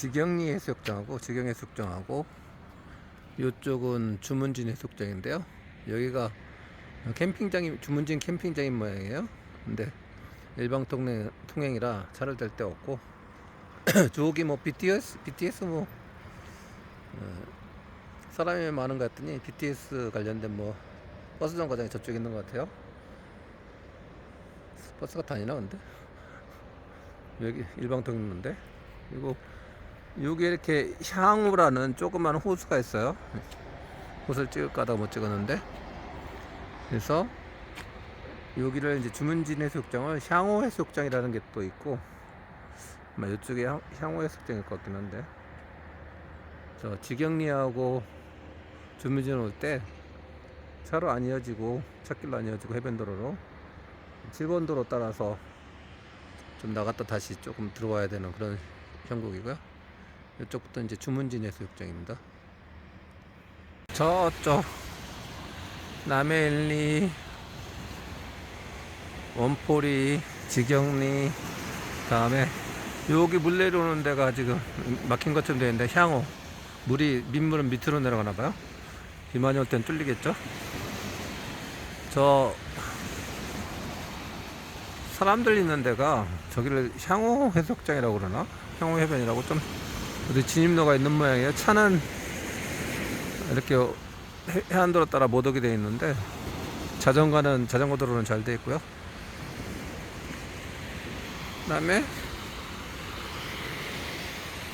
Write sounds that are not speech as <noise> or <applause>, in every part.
지경리 해수욕장하고 지경 해수욕장하고 이쪽은 주문진 해수욕장인데요. 여기가 캠핑장이 주문진 캠핑장인 모양이에요. 근데 일방 통행 통행이라 차를 댈 데 없고 <clears throat> 저기 뭐 BTS BTS 뭐 어, 사람이 많은 것 같더니 BTS 관련된 뭐 버스 정거장이 저쪽에 있는 것 같아요. 버스가 다니나 근데 <laughs> 여기 일방 통행로인데 그리고 여기 이렇게 향후라는 조그만 호수가 있어요. 호수를 찍을까 하다가 못 찍었는데 그래서 여기를 이제 주문진 해수욕장을 향후 해수욕장이라는 게 또 있고 아마 이쪽에 향- 향후 해수욕장일 것 같긴 한데 저 지경리하고 주문진 올 때 차로 안 이어지고 찻길로 안 이어지고 해변도로로 7번 도로 따라서 좀 나갔다 다시 조금 들어와야 되는 그런 형국이고요. 이쪽부터 이제 주문진 해수욕장입니다. 저쪽 남해일리 원포리 지경리 다음에 여기 물 내려오는 데가 지금 막힌 것처럼 되어 있는데 향후 물이 민물은 밑으로 내려가나 봐요. 비 많이 올 땐 뚫리겠죠. 저 사람들 있는 데가 저기를 향후 해수욕장이라고 그러나 향후 해변이라고 좀 어디 진입로가 있는 모양이에요. 차는 이렇게 해- 해안도로 따라 못 오게 되어 있는데 자전거는 자전거 도로는 잘 되어 있고요. 그다음에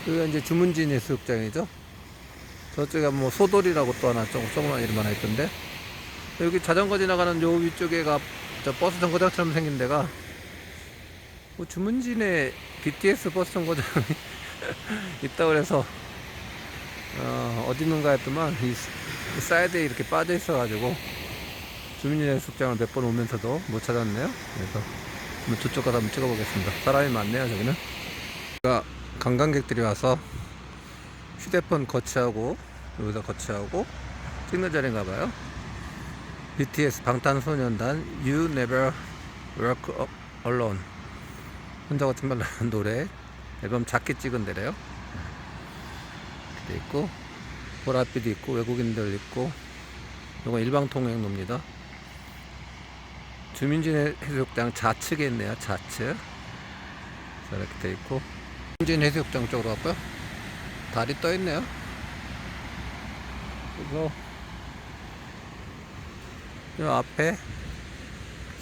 여기가 이제 주문진 해수욕장이죠. 저쪽에 뭐 소돌이라고 또 하나 조금 조그만 이름 하나 있던데 여기 자전거 지나가는 요 위쪽에가 저 버스 정거장처럼 생긴 데가 뭐 주문진에 BTS 버스 정거장이 <laughs> <laughs> 있다 그래서 어, 어디 있는가 했더만 이, 사이드에 이렇게 빠져 있어가지고 주민진 해수욕장을 몇 번 오면서도 못 찾았네요. 그래서 한번 저쪽 가서 한번 찍어보겠습니다. 사람이 많네요 저기는. 관광객들이 와서 휴대폰 거치하고 여기다 거치하고 찍는 자리인가 봐요. BTS 방탄소년단 You Never Walk Alone 혼자 같은 말로 하는 노래 앨범 작게 찍은 데래요. 돼 있고 보랏빛도 있고 외국인들 있고 이건 일방 통행로입니다. 주민진 해수욕장 좌측에 있네요. 좌측. 자, 이렇게 돼 있고 주민진 해수욕장 쪽으로 갔고요. 달이 떠 있네요. 그래서 이 앞에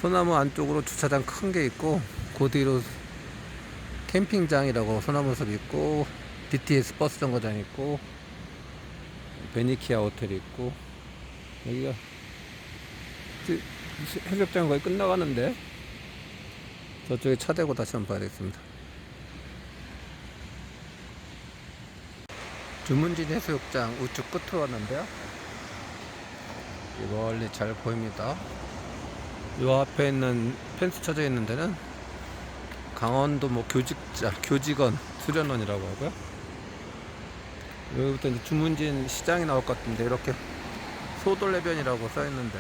소나무 안쪽으로 주차장 큰 게 있고 그 뒤로 캠핑장이라고 소나무 숲 있고 BTS 버스 정거장 있고 베니키아 호텔 있고 여기가 지- 해수욕장 거의 끝나가는데 저쪽에 차 대고 다시 한번 봐야겠습니다. 주문진 해수욕장 우측 끝으로 왔는데요. 이 멀리 잘 보입니다. 요 앞에 있는 펜스 쳐져 있는 데는 강원도 뭐 교직자, 교직원 수련원이라고 하고요. 여기부터 이제 주문진 시장이 나올 것 같은데 이렇게 소돌해변이라고 써 있는데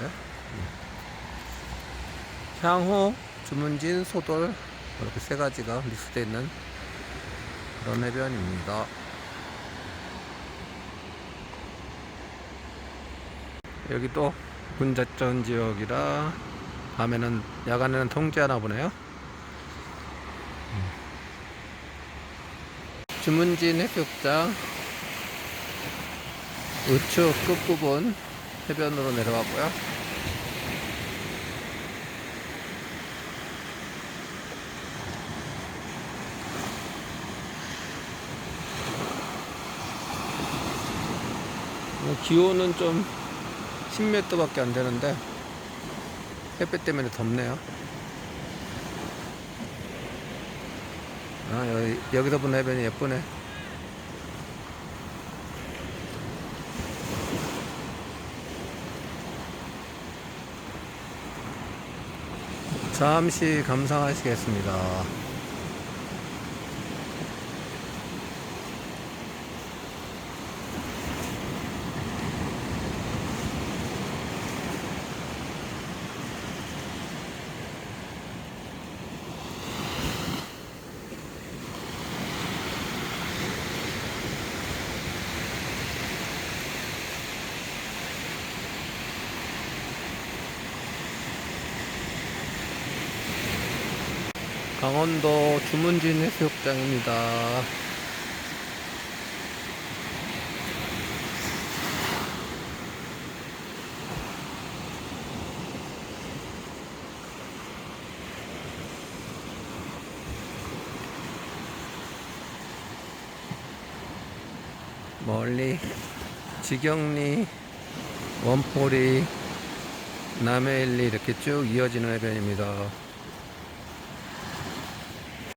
향후 주문진 소돌 이렇게 세 가지가 믹스되어 있는 그런 해변입니다. 여기 또 군자전 지역이라 밤에는 야간에는 통제하나 보네요. 주문진 해수욕장 우측 끝부분 해변으로 내려가고요. 어, 기온은 좀 10m 밖에 안 되는데 햇볕 때문에 덥네요. 아, 여기, 여기서 보는 해변이 예쁘네. 잠시 감상하시겠습니다. 강원도 주문진 해수욕장입니다. 멀리 지경리, 원포리, 남해일리 이렇게 쭉 이어지는 해변입니다.